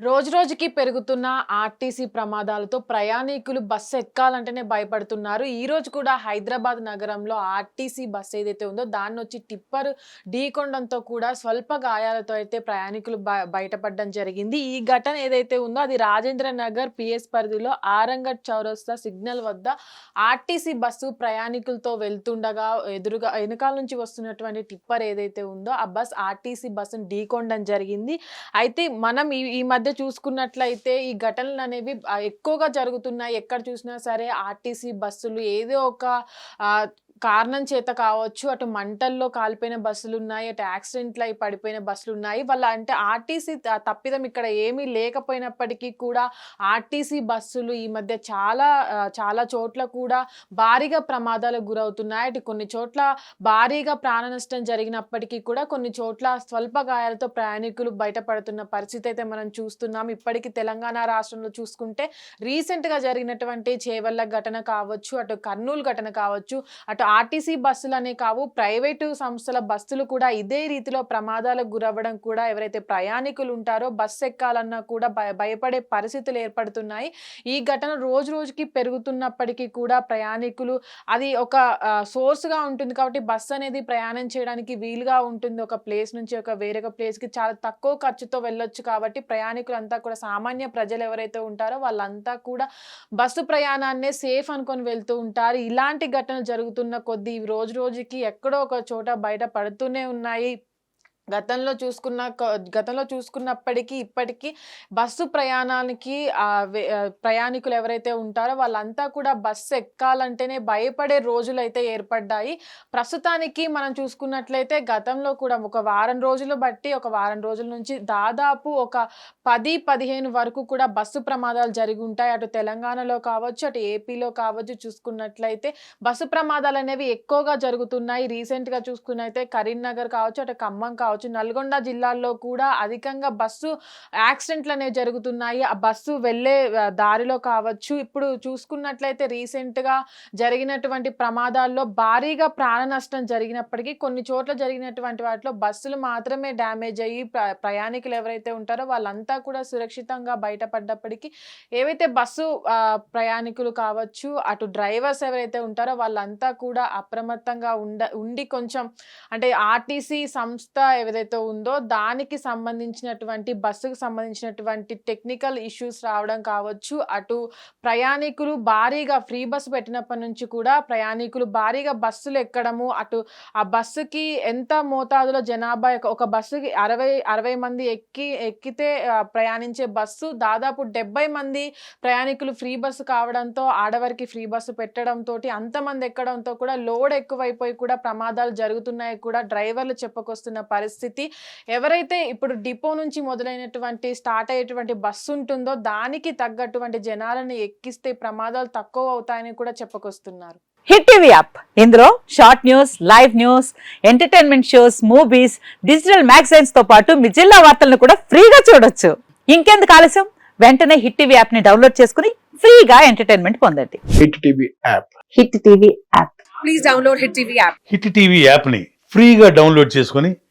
రోజు రోజుకి పెరుగుతున్న ఆర్టీసీ ప్రమాదాలతో ప్రయాణికులు బస్సు ఎక్కాలంటేనే భయపడుతున్నారు. ఈ రోజు కూడా హైదరాబాద్ నగరంలో ఆర్టీసీ బస్సు ఏదైతే ఉందో దాన్ని వచ్చి టిప్పర్ ఢీకొండంతో కూడా స్వల్ప గాయాలతో అయితే ప్రయాణికులు బ- బయటపడడం జరిగింది. ఈ ఘటన ఏదైతే ఉందో అది రాజేంద్ర నగర్ పిఎస్ పరిధిలో ఆరంగట్ చౌరస్తా సిగ్నల్ వద్ద ఆర్టీసీ బస్సు ప్రయాణికులతో వెళ్తుండగా ఎదురుగా వెనకాల నుంచి వస్తున్నటువంటి టిప్పర్ ఏదైతే ఉందో ఆ బస్ ఆర్టీసీ బస్సును ఢీకొనడం జరిగింది. అయితే మనం ఈ ఈ మధ్య చూసుకున్నట్లయితే ఈ ఘటనలు అనేవి ఎక్కువగా జరుగుతున్నాయి. ఎక్కడ చూసినా సరే ఆర్టీసీ బస్సులు ఏదో ఒక కారణం చేత కావచ్చు అటు మంటల్లో కాలిపోయిన బస్సులు ఉన్నాయి అటు యాక్సిడెంట్లు అయి పడిపోయిన బస్సులు ఉన్నాయి వాళ్ళ అంటే ఆర్టీసీ త- తప్పిదం ఇక్కడ ఏమీ లేకపోయినప్పటికీ కూడా ఆర్టీసీ బస్సులు ఈ మధ్య చాలా చాలా చోట్ల కూడా భారీగా ప్రమాదాలకు గురవుతున్నాయి. అటు కొన్ని చోట్ల భారీగా ప్రాణ నష్టం జరిగినప్పటికీ కూడా కొన్ని చోట్ల స్వల్ప గాయాలతో ప్రయాణికులు బయటపడుతున్న పరిస్థితి అయితే మనం చూస్తున్నాం. ఇప్పటికీ తెలంగాణ రాష్ట్రంలో చూసుకుంటే రీసెంట్గా జరిగినటువంటి చేవల్ల ఘటన కావచ్చు అటు కర్నూలు ఘటన కావచ్చు అటు ఆర్టీసీ బస్సులు అనే కావు ప్రైవేటు సంస్థల బస్సులు కూడా ఇదే రీతిలో ప్రమాదాలకు గురవ్వడం కూడా ఎవరైతే ప్రయాణికులు ఉంటారో బస్సు ఎక్కాలన్నా కూడా భయ భయపడే పరిస్థితులు ఏర్పడుతున్నాయి. ఈ ఘటన రోజు రోజుకి పెరుగుతున్నప్పటికీ కూడా ప్రయాణికులు అది ఒక సోర్స్గా ఉంటుంది కాబట్టి బస్సు అనేది ప్రయాణం చేయడానికి వీలుగా ఉంటుంది. ఒక ప్లేస్ నుంచి ఒక వేరొక ప్లేస్కి చాలా తక్కువ ఖర్చుతో వెళ్ళొచ్చు కాబట్టి ప్రయాణికులంతా కూడా సామాన్య ప్రజలు ఎవరైతే ఉంటారో వాళ్ళంతా కూడా బస్సు ప్రయాణాన్నే సేఫ్ అనుకొని వెళ్తూ ఉంటారు. ఇలాంటి ఘటనలు జరుగుతున్న కొద్దీ రోజు రోజుకి ఎక్కడో ఒక చోట బయట పడుతూనే ఉన్నాయి. గతంలో చూసుకున్న గతంలో చూసుకున్నప్పటికీ ఇప్పటికీ బస్సు ప్రయాణానికి ప్రయాణికులు ఎవరైతే ఉంటారో వాళ్ళంతా కూడా బస్సు ఎక్కాలంటేనే భయపడే రోజులు అయితే ఏర్పడ్డాయి. ప్రస్తుతానికి మనం చూసుకున్నట్లయితే గతంలో కూడా ఒక వారం రోజులు బట్టి ఒక వారం రోజుల నుంచి దాదాపు ఒక పది పదిహేను వరకు కూడా బస్సు ప్రమాదాలు జరిగి ఉంటాయి. అటు తెలంగాణలో కావచ్చు అటు ఏపీలో కావచ్చు చూసుకున్నట్లయితే బస్సు ప్రమాదాలు అనేవి ఎక్కువగా జరుగుతున్నాయి. రీసెంట్గా చూసుకున్నైతే కరీంనగర్ కావచ్చు అటు ఖమ్మం కావచ్చు నల్గొండ జిల్లాల్లో కూడా అధికంగా బస్సు యాక్సిడెంట్లు అనేవి జరుగుతున్నాయి. ఆ బస్సు వెళ్ళే దారిలో కావచ్చు. ఇప్పుడు చూసుకున్నట్లయితే రీసెంట్గా జరిగినటువంటి ప్రమాదాల్లో భారీగా ప్రాణ నష్టం జరిగినప్పటికీ కొన్ని చోట్ల జరిగినటువంటి వాటిలో బస్సులు మాత్రమే డ్యామేజ్ అయ్యి ప్రయాణికులు ఎవరైతే ఉంటారో వాళ్ళంతా కూడా సురక్షితంగా బయటపడ్డప్పటికీ ఏవైతే బస్సు ప్రయాణికులు కావచ్చు అటు డ్రైవర్స్ ఎవరైతే ఉంటారో వాళ్ళంతా కూడా అప్రమత్తంగా ఉండ ఉండి కొంచెం అంటే ఆర్టీసీ సంస్థ ఏదైతే ఉందో దానికి సంబంధించినటువంటి బస్సుకు సంబంధించినటువంటి టెక్నికల్ ఇష్యూస్ రావడం కావచ్చు అటు ప్రయాణికులు భారీగా ఫ్రీ బస్సు పెట్టినప్పటి నుంచి కూడా ప్రయాణికులు భారీగా బస్సులు ఎక్కడము అటు ఆ బస్సుకి ఎంత మోతాదులో జనాభా ఒక బస్సుకి అరవై అరవై మంది ఎక్కి ఎక్కితే ప్రయాణించే బస్సు దాదాపు డెబ్బై మంది ప్రయాణికులు ఫ్రీ బస్సు కావడంతో ఆడవారికి ఫ్రీ బస్సు పెట్టడంతో అంతమంది ఎక్కడంతో కూడా లోడ్ ఎక్కువైపోయి కూడా ప్రమాదాలు జరుగుతున్నాయి కూడా డ్రైవర్లు చెప్పుకొస్తున్న పరిస్థితి. ఎవరైతే ఇప్పుడు డిపో నుంచి మొదలైనటువంటి స్టార్ట్ అయ్యేటువంటి బస్సు ఉంటుందో దానికి తగ్గటువంటి జనాలను ఎక్కిస్తే ప్రమాదాలు తక్కువ అవుతాయని కూడా చెప్పుకొస్తున్నారు. Hit TV app. ఇందులో short news live news entertainment shows movies digital మ్యాగజైన్స్తో పాటు మీ జిల్లా వార్తలను కూడా ఫ్రీగా చూడొచ్చు. ఇంకెందుకు ఆలస్యం? వెంటనే హిట్ టీవీ యాప్ని డౌన్లోడ్ చేసుకుని ఫ్రీగా ఎంటర్టైన్మెంట్ పొందండి. Hit TV app. Hit TV app. Please download Hit TV app. Hit TV యాప్ని ఫ్రీగా డౌన్లోడ్ చేసుకొని